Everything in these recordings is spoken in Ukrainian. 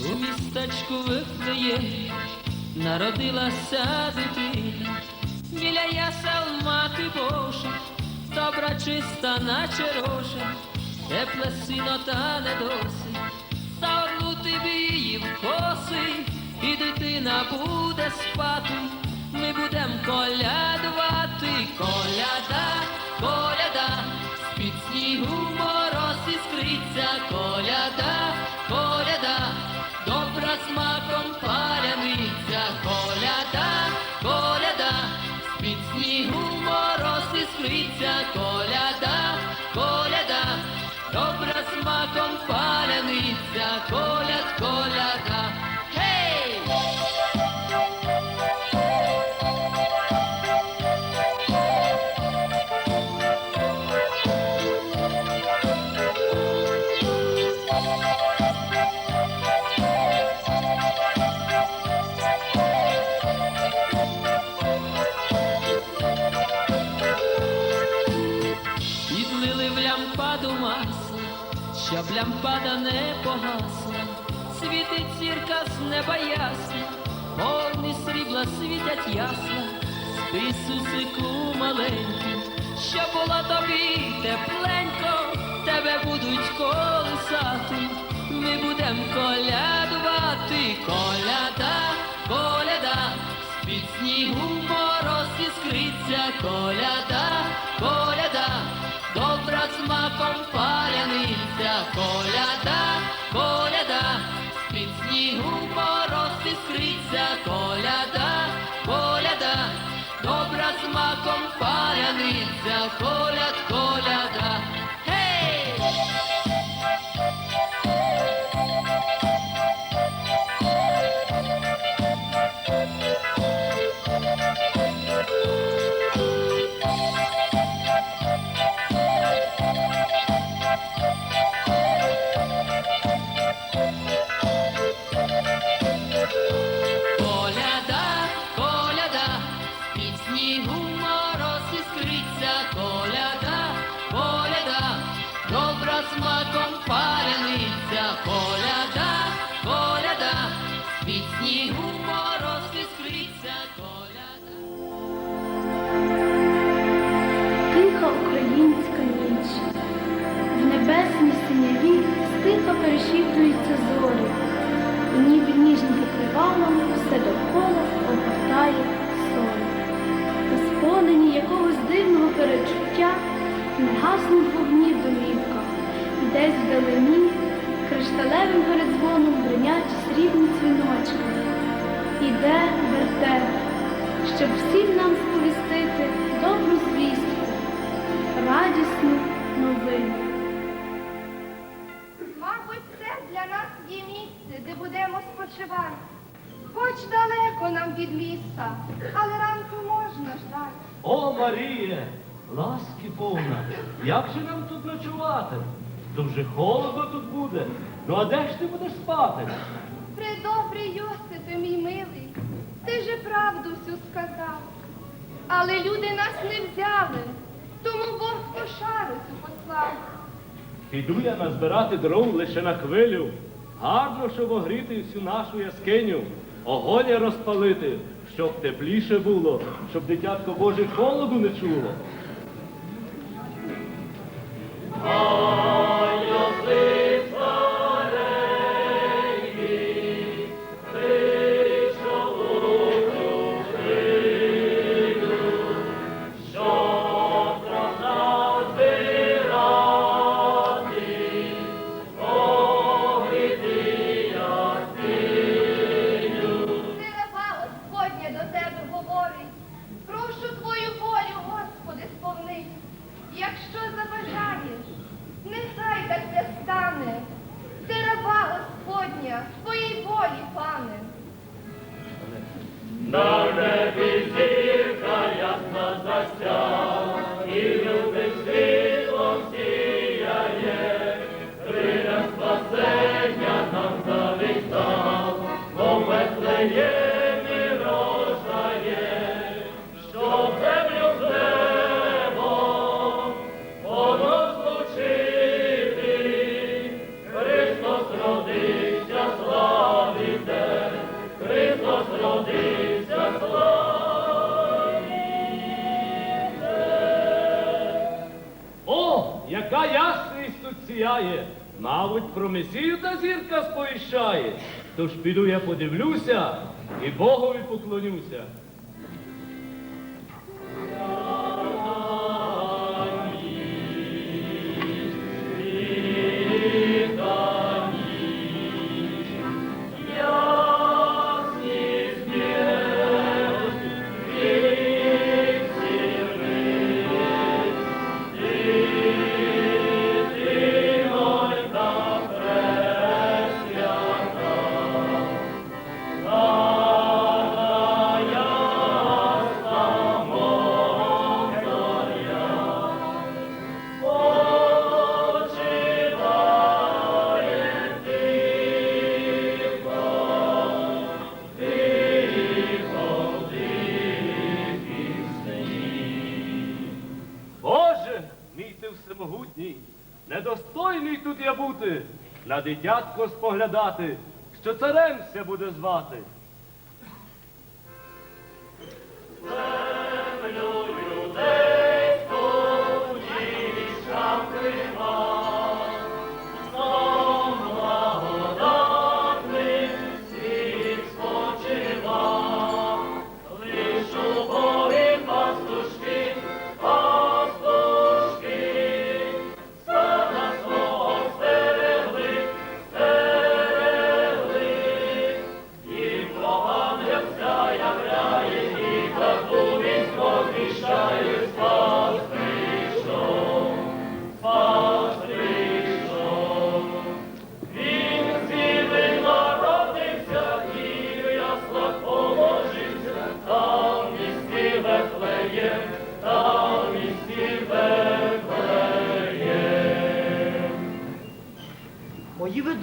У містечку Вифлеєм народилася дитина, біля ясел мати Божа, добра чиста, наче рожа, тепле сино та не досить, загорнути б її коси, і дитина буде спати, ми будем колядувати, коляда, коляда, з-під снігу мороз іскриться, коляда, лямпада не погасла, світить зірка з неба ясна, повні срібла світять ясна, спи сусику маленький, що було тобі тепленько, тебе будуть колисати, ми будем колядувати, коляда, коляда, з-під снігу мороз іскриться, коляда, коляда, смаком паляниця, коляда, коляда, з-під снігу мороз іскриться, коляда, коляда, добра смаком паляниця, коляд, коляда, щоб всім нам сповістити добру звістку, радісну новину. Мабуть, це для нас є місце, де будемо спочивати. Хоч далеко нам від міста, але ранку можна ждати. О, Маріє, ласки повна, як же нам тут ночувати? Дуже холодно тут буде. Ну а де ж ти будеш спати? Але люди нас не взяли, тому Бог кошару цю послав. Піду я назбирати дров лише на хвилю. Гарно, щоб огріти всю нашу яскиню, огоня розпалити, щоб тепліше було, щоб дитятко Боже холоду не чуло. No, no. яка ясність тут сіяє, мабуть, про месію та зірка сповіщає. Тож піду я подивлюся і Богові поклонюся. Бути, на дитятко споглядати, що царем ся буде звати.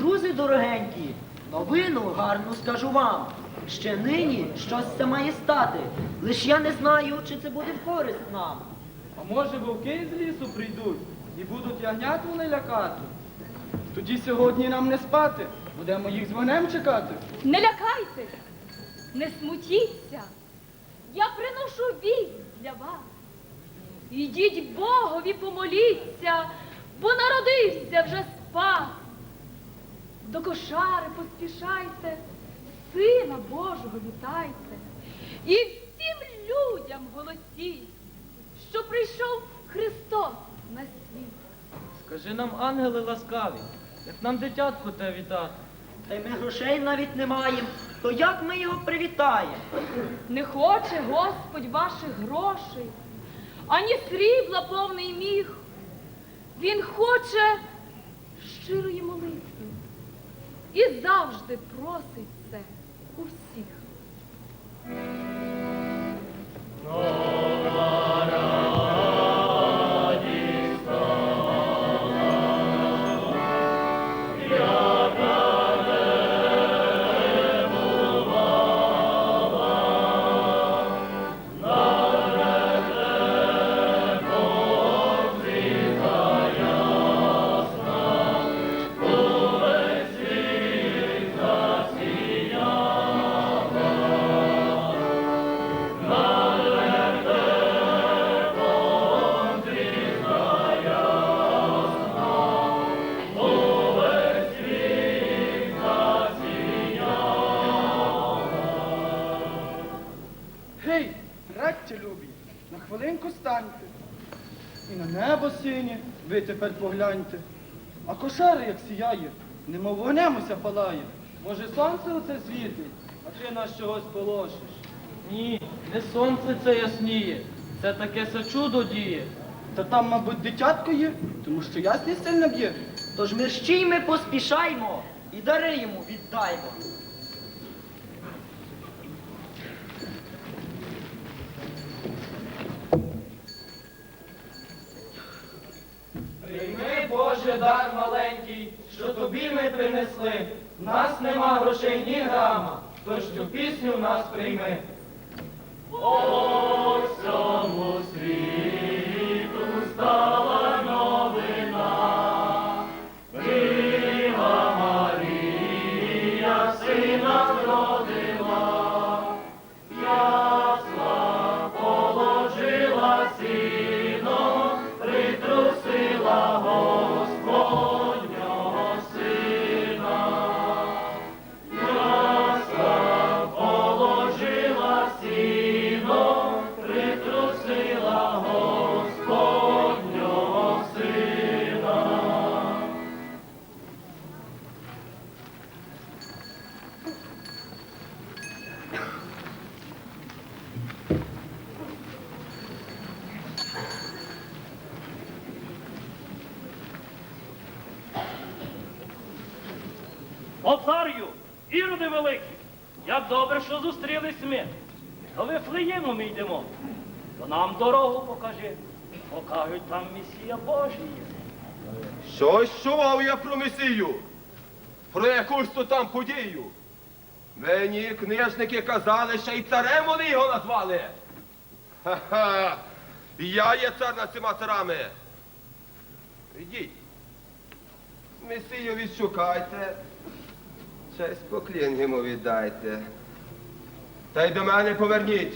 Друзі дорогенькі, новину гарну скажу вам. Ще нині щось це має стати. Лиш я не знаю, чи це буде в користь нам. А може вовки з лісу прийдуть і будуть ягнят вони лякати? Тоді сьогодні нам не спати, будемо їх з вогнем чекати. Не лякайтесь, не смутіться. Я приношу вість для вас. Ідіть Богові помоліться, бо народився вже спас. До кошари поспішайте, Сина Божого вітайте. І всім людям голосіть, що прийшов Христос на світ. Скажи нам, ангели ласкаві, як нам дитятко те вітати. Та й ми грошей навіть не маємо. То як ми його привітаємо? Не хоче Господь ваших грошей, ані срібла повний міг. Він хоче щирої молитви і завжди просить це у всіх. Браття любі, на хвилинку станьте. І на небо синє ви тепер погляньте. А кошара як сіяє, немов вогнем уся палає. Може сонце оце світить, а ти нас чогось полошиш. Ні, не сонце це ясніє, це таке се чудо діє. Та там, мабуть, дитятко є, тому що ясність сильно б'є. Тож мерщій ми поспішаймо і дари йому віддаймо. Прийми, Боже, дар маленький, що тобі ми принесли. В нас нема грошей ні грама, тож цю пісню в нас прийми. Великі, як добре, що зустрілись ми. До Вифлеєму ми йдемо. То нам дорогу покажи. Покажуть там Месія Божий. є. Щось чував я про Месію, про якусь то там подію. Мені книжники казали, що й царем вони його назвали. Ха-ха! Я є цар над цими царами. Ідіть. Месію відшукайте. Честь поклін йому віддайте. Та й до мене поверніть.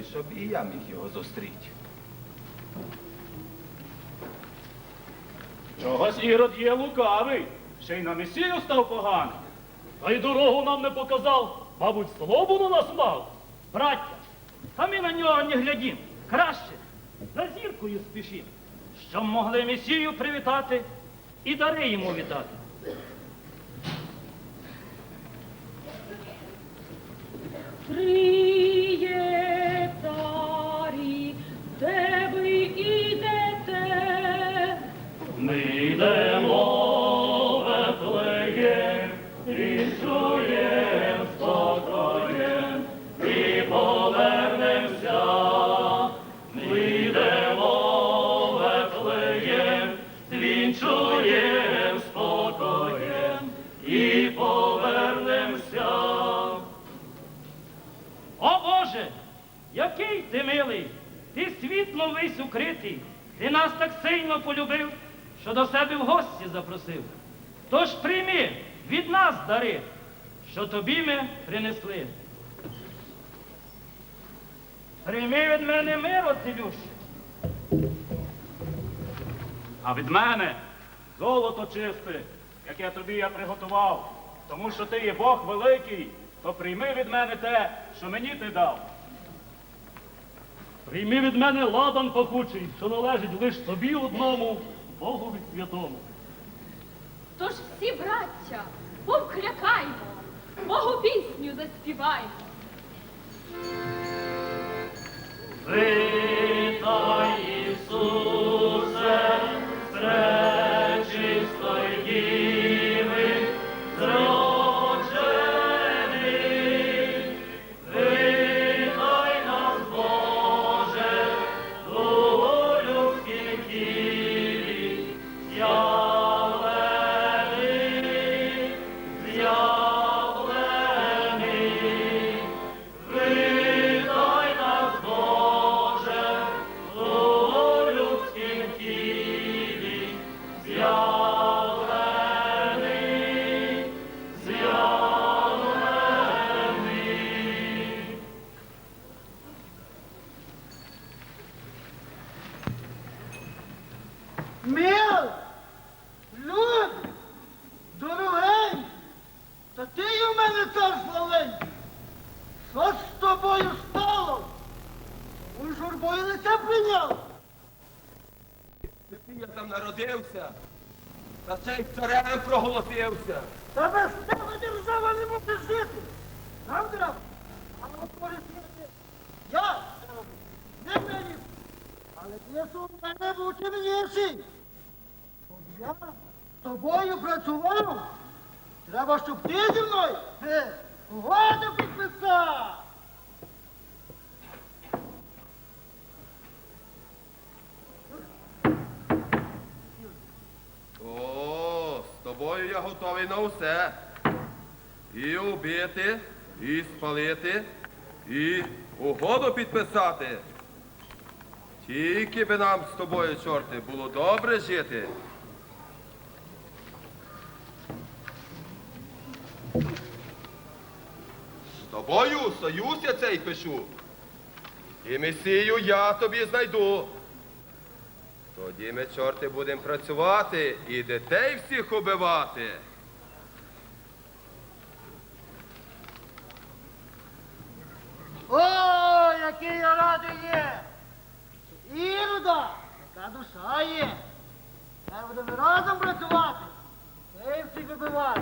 І щоб і я міг його зустріти. Чогось Ірод є лукавий, ще й на Месію став поганий. Та й дорогу нам не показав, мабуть, злобу на нас мав. Браття, та ми на нього не глядім. Краще за зіркою спішім, щоб могли Месію привітати і дари йому віддати. Тріє царі, де ви? Ми йдемо укритий, ти нас так сильно полюбив, що до себе в гості запросив. Тож прийми від нас дари, що тобі ми принесли. Прийми від мене мир, цілющий. А від мене золото чисте, яке тобі я приготував. Тому що ти є Бог великий, то прийми від мене те, що мені ти дав. Прийми від мене ладан пахучий, що належить лиш тобі одному, Богу святому. Тож всі браття, повклякаймо, Богу пісню заспіваймо. Лице. Я там народився, та цей царем проголосився. Та без тебе держава не може жити. Правда? А от святи, я. Не мені. Але ти у мене був темніший. От я з тобою працював. Треба, щоб ти зі мною е, угоду підписав. О, з тобою я готовий на усе. І убити, і спалити, і угоду підписати. Тільки би нам з тобою, чорти, було добре жити. З тобою союз я цей пишу. І месію я тобі знайду. Тоді ми, чорти, будемо працювати і дітей всіх убивати. О, який я радий є! Ірода, яка душа є! Ми будемо разом працювати, всіх вибивати.